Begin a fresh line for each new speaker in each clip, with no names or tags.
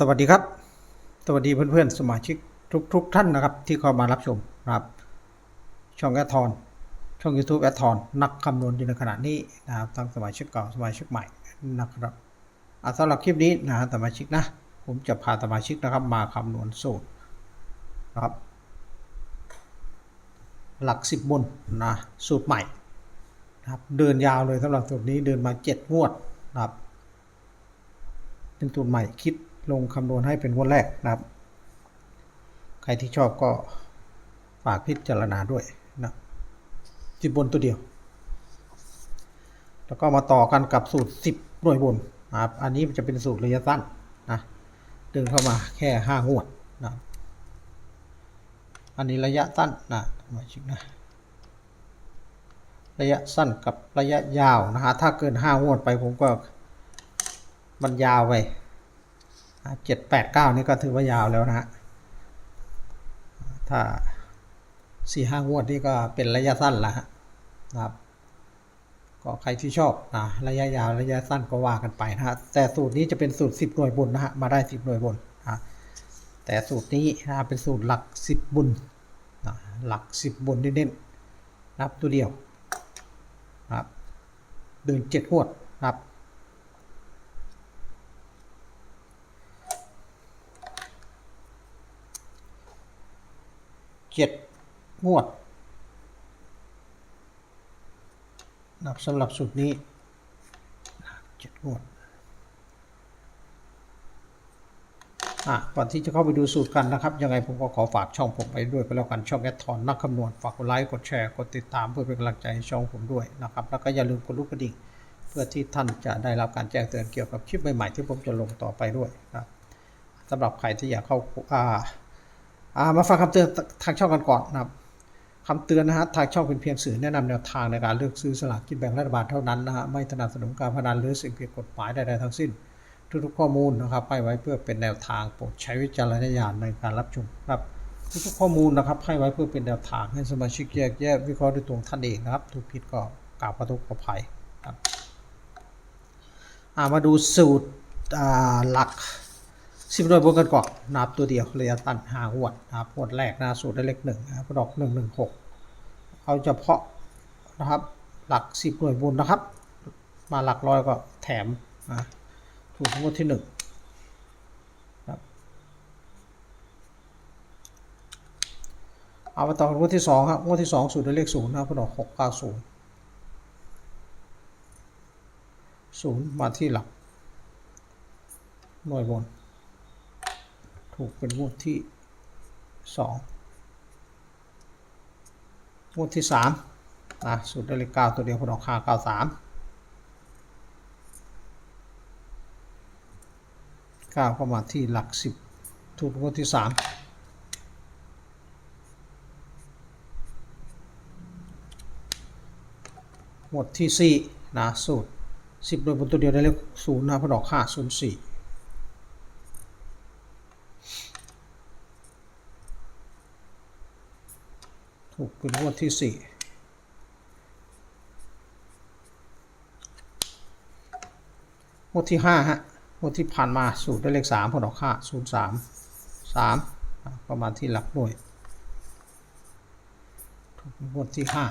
สวัสดีครับ สวัสดีเพื่อนๆ สมาชิกทุกๆทท่านนะครับ ที่เข้ามารับชมนะครับ ช่องแอทอนช่อง YouTube แอทอนนักคำนวณอยู่ในขณะนี้นะครับทั้งสมาชิกเก่าสมาชิกใหม่นะครับสำหรับคลิปนี้นะสมาชิกนะ ผมจะพาสมาชิกนะครับมาคำนวณสูตรนะครับ หลักสิบบนนะสูตรใหม่นะครับเดินยาวเลยสำหรับสูตรนี้เดินมาเจ็ดงวดนะครับ เป็นสูตรใหม่คิด ลงคำนวณให้เป็นงวดแรกนะครับ ใครที่ชอบก็ฝากพิจารณาด้วยนะจิบบนตัวเดียว แล้วก็มาต่อกันกับสูตร 10 หน่วยบนนะครับ อันนี้มันจะเป็นสูตรระยะสั้นนะดินเข้ามาแค่5งวดนะอันนี้ระยะสั้นนะมาชิกนะระยะสั้นกับระยะยาวนะฮะถ้าเกิน5งวดไปผมก็มันยาวไป เจ็ดแปดเก้านี่ก็ถือว่ายาวแล้วนะฮะถ้าสี่ห้างวดนี่ก็เป็นระยะสั้นละฮะนะครับ ก็ใครที่ชอบนะระยะยาวระยะสั้นก็ว่ากันไปนะฮะแต่สูตรนี้จะเป็นสูตรสิบหน่วยบนนะฮะมาได้สิบหน่วยบนนะแต่สูตรนี้นะเป็นสูตรหลักสิบบุญนะหลักสิบบนเน้นๆนับตัวเดียวนะครับเดินเจ็ดงวดนะครับ เจ็ดงวดนับสำหรับสูตรนี้เจ็ดงวดอะก่อนที่จะเข้าไปดูสูตรกันนะครับ ยังไงผมก็ขอฝากช่องผมไปด้วยก็แล้วกันช่องแอดทอนนักคำนวณฝากกดไลค์กดแชร์กดติดตามเพื่อเป็นกำลังใจให้ช่องผมด้วยนะครับ แล้วก็อย่าลืมกดลูกกระดิ่งเพื่อที่ท่านจะได้รับการแจ้งเตือนเกี่ยวกับคลิปใหม่ๆที่ผมจะลงต่อไปด้วยนะครับสำหรับใครที่อยากเข้าอ่า มาฟังคำเตือนทางช่องกันก่อนนะครับคำเตือนนะฮะทางช่องเป็นเพียงสื่อแนะนำแนวทางในการเลือกซื้อสลากกินแบ่งรัฐบาลเท่านั้นนะฮะไม่สนับสนุนการพนันหรือสิ่งผิดกฎหมายใดๆทั้งสิ้น ทุกๆข้อมูลนะครับให้ไว้เพื่อเป็นแนวทางโปรดใช้วิจารณญาณในการรับชมครับทุกๆข้อมูลนะครับให้ไว้เพื่อเป็นแนวทางให้สมาชิกแยกแยะวิเคราะห์ด้วยตัวท่านเองนะครับถูกผิดก็กล่าวประทุกขอภัยครับมาดูสูตรหลัก สิบหน่วยบวกกันก่อนนับตัวเดียวระยะตันหางวดนะครับงวดแรกนะสูตรได้เลขหนึ่งนะครับดอกหนึ่งหนึ่งหกเอาเฉพาะนะครับ หลักสิบหน่วยบนนะครับ มาหลักร้อยก็แถมนะถูกงวดที่หนึ่งครับเอามาต่องวดที่สองครับงวดที่สองสูตรได้เลขศูนย์นะครับดอกหกเก้าศูนย์ศูนย์มาที่หลักหน่วยบน ถูกเป็นงวดที่สองงวดที่สามนะสูตรได้เลขเก้าตัวเดียวพอดอกค่าเก้าสามเก้าเข้ามาที่หลักสิบถูกงวดที่สามงวดที่สี่นะสูตรสิบโดยบนตัวเดียวได้เลขศูนย์นะพอดอกค่าศูนย์สี่ ถูกเป็นงวดที่สี่งวดที่ห้าฮะงวดที่ผ่านมาสูตรได้เลขสามผลออกค่าศูนย์สามสามประมาณที่หลักหน่วยถูกเป็นงวดที่ห้า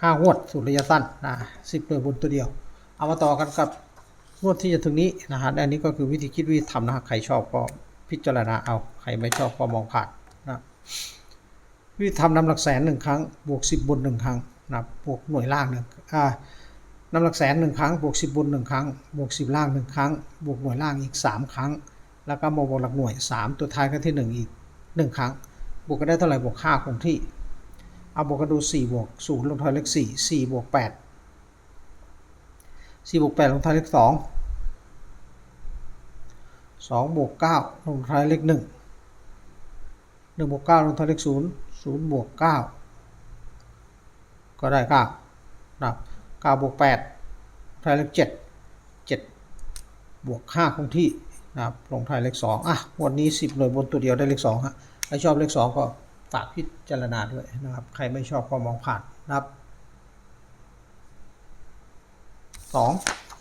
ห้างวดสูตรระยะสั้นนะสิบเลยบนตัวเดียว เอามาต่อกันกับงวดที่จะถึงนี้นะฮะอันนี้ก็คือวิธีคิดวิธีทำนะฮะใครชอบก็ พิจารณาเอา ใครไม่ชอบก็มองผ่านนะวิธีทำนำหลักแสนหนึ่งครั้ง บวกสิบบนหนึ่งครั้งนะบวกหน่วยล่างหนึ่งอ่านำหลักแสนหนึ่งครั้ง บวกสิบบนหนึ่งครั้ง บวกสิบล่างหนึ่งครั้ง บวกหน่วยล่างอีกสามครั้ง แล้วก็มาบวกหลักหน่วยสามตัวท้ายก็ที่หนึ่งอีกหนึ่งครั้ง บวกกันได้เท่าไหร่บวกห้าคงที่ เอาบวกกันดูสี่บวกศูนย์ลงท้ายเลขสี่สี่บวกแปดสี่บวกแปดลงท้ายเลขส องสองบวกเก้าลงท้ายเลขหนึ่งหนึ่งบวกเก้าลงท้ายเลขศูนย์ศูนย์บวกเก้าก็ได้เก้านะครับเก้าบวกแปดท้ายเลขเจ็ดเจ็ดบวกห้าคงที่นะครับลงท้ายเลขสองอะวันนี้สิบหน่วยบนตัวเดียวได้เลขสองฮะใครชอบเลขสองก็ฝากพิจารณาด้วยนะครับ ใครไม่ชอบก็มองผ่านนะครับสอง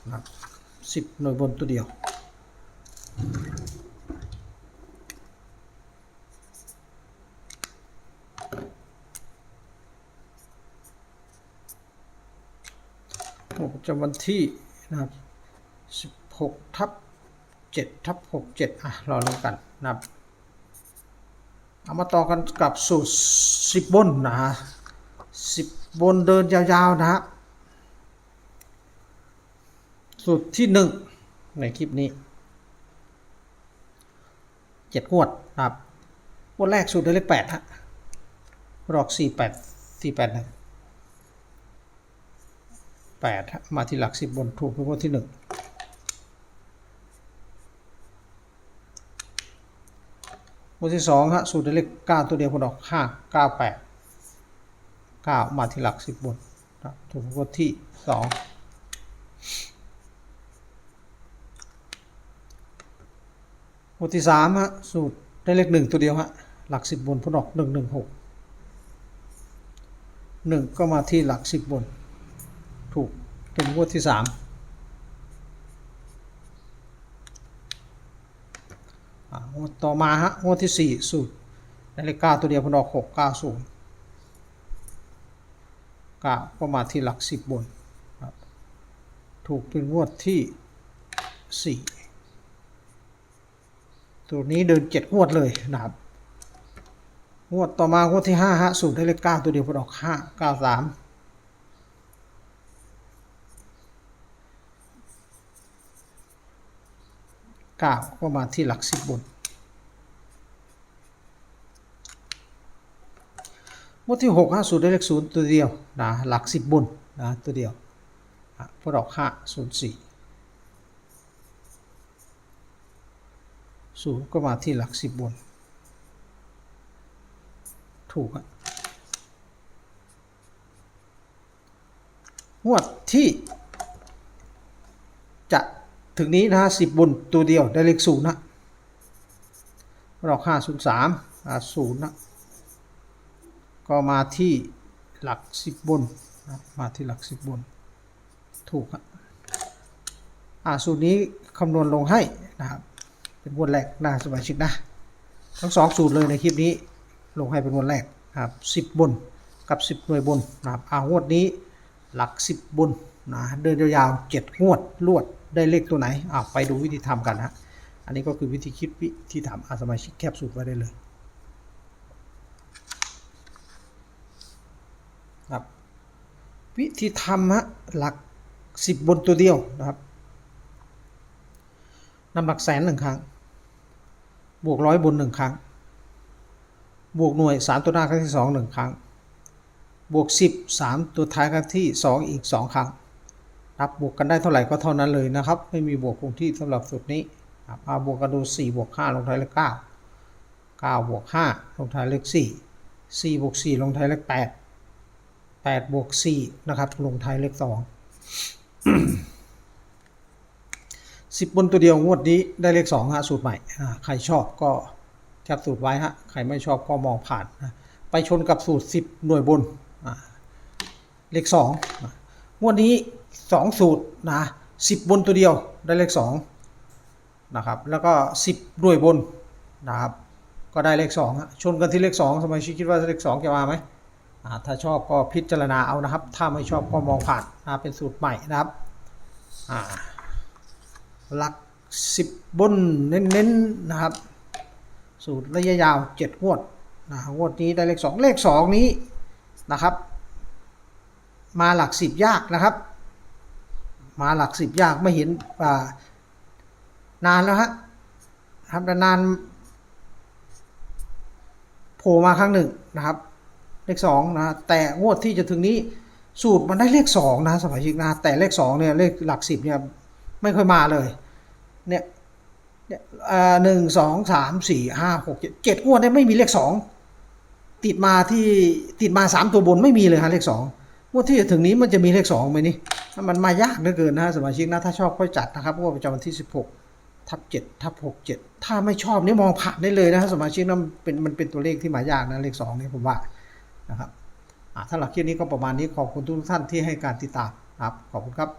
นะครับสิบหน่วยบนตัวเดียว ประ จำวันที่นะครับ16ทับ7ทับ67 อะ รอลงกันนะครับเอามาต่อกันกับสูตร 10 บนนะฮะ10 บนเดินยาวๆ นะฮะสูตรที่ 1 ในคลิปนี้ 7 งวดนะครับงวดแรกสูตรได้เลข8ฮะรอก 48 48นะ แปดมาที่หลักสิบบนถูกเป็นงวดที่หนึ่งงวดที่สองฮะสูตรเลขเก้าตัวเดียวพอดอกห้าเก้าแปดเก้ามาที่หลักสิบบนถูกเป็นงวดที่สองงวดที่สามฮะสูตรได้เลขหนึ่งตัวเดียวฮะหลักสิบบนพอดอกหนึ่งหนึ่งหกหนึ่งก็มาที่หลักสิบบน ถูกเป็นงวดที่สามงวดต่อมาฮะงวดที่สี่สูตรนาฬิกาตัวเดียวพนอกหกเก้าศูนย์ก้าก็มาที่หลักสิบบนครับถูกเป็นงวดที่สี่ตัวนี้เดินเจ็ดงวดเลยนะครับงวดต่อมางวดที่ห้าฮะสูตรได้เลกาตัวเดียวพนอกห้าเก้าสาม เก้าก็มาที่หลักสิบบนหมวดที่หกห้าศูนย์ได้เลขศูนย์ตัวเดียวนะหลักสิบบนนะตัวเดียวพวกดอกห้าศูนย์สี่ศูนย์ก็มาที่หลักสิบบน ถูกอะงวดที่ ถึงนี้นะฮะสิบบนตัวเดียวได้เลขศูนย์นะเรอกห้าศูนย์สามศูนย์นะก็มาที่หลักสิบบนนะมาที่หลักสิบบน ถูกครับอ่าสูตรนี้คำนวณลงให้นะครับเป็นวดแรกนะสมาชิกนะทั้งสองสูตรเลยในคลิปนี้ลงให้เป็นวดแรกนะครับสิบบนกับสิบหน่วยบนนะครับอ่างวดนี้หลักสิบบน นะเดินยาวๆเจ็ดงวดลวดได้เลขตัวไหนอ่าไปดูวิธีทำกันนะอันนี้ก็คือวิธีคิดวิธีทำอาสมาชิกแคปสูตรไว้ได้เลยครับวิธีทำฮะหลักสิบบนตัวเดียวนะครับนำหลักแสนหนึ่งครั้ง บวกร้อยบนหนึ่งครั้ง บวกหน่วยสามตัวหน้าครั้งที่สองหนึ่งครั้ง บวกสิบสามตัวท้ายครั้งที่สองอีกสองครั้ง นับบวกกันได้เท่าไหร่ก็เท่านั้นเลยนะครับ ไม่มีบวกคงที่สำหรับสูตรนี้ครับเอาบวกกันดู4บวก5ลงท้ายเลข9 9บวก5ลงท้ายเลข4 4บวก4ลงท้ายเลข8 8บวก4นะครับลงท้ายเลข2 10 บนตัวเดียวงวดนี้ได้เลข2ฮะสูตรใหม่ ใครชอบก็จับสูตรไว้ฮะ ใครไม่ชอบก็มองผ่านนะไปชนกับสูตร 10 หน่วยบน เลข 2 งวดนี้ สองสูตรนะสิบบนตัวเดียวได้เลขสองนะครับแล้วก็สิบด้วยบนนะครับก็ได้เลขสองชนกันที่เลขสองสมาชิคิดว่าเลขสองจะมาไหมถ้าชอบก็พิจารณาเอานะครับ ถ้าไม่ชอบก็มองผ่านนะเป็นสูตรใหม่นะครับหลักสิบบนเน้นๆนะครับ สูตรระยะยาวเจ็ดงวดนะงวดนี้ได้เลขสองเลขสองนี้นะครับ มาหลักสิบยากนะครับ มาหลักสิบยากไม่เห็นอ่านานแล้วฮะครับนานโผล่มาครั้งหนึ่งนะครับ เลขสองนะแต่งวดที่จะถึงนี้สูตรมันได้เลขสองนะสมาชิกนะแต่เลขสองเนี่ยเลขหลักสิบเนี่ยไม่ค่อยมาเลยเนี่ยเนี่ยหนึ่งสองสามสี่ห้าหกเจ็ดเจ็ดงวดเนี่ยไม่มีเลขสองติดมาที่ติดมาสามตัวบนไม่มีเลยฮะเลขสองงวดที่จะถึงนี้มันจะมีเลขสองไหมนี่ มันมายากเหลือเกินนะสมาชิกนะถ้าชอบค่อยจัดนะครับเพราะว่าประจำวันที่ 16ทับ7ทับ6 7 ถ้าไม่ชอบนี่มองผ่านได้เลยนะสมาชิกนะมันเป็นมันเป็นตัวเลขที่มายากนะเลข2นี่ผมว่านะครับถ้าหลักคลิปนี้ก็ประมาณนี้ขอบคุณทุกท่านที่ให้การติดตามครับขอบคุณครับ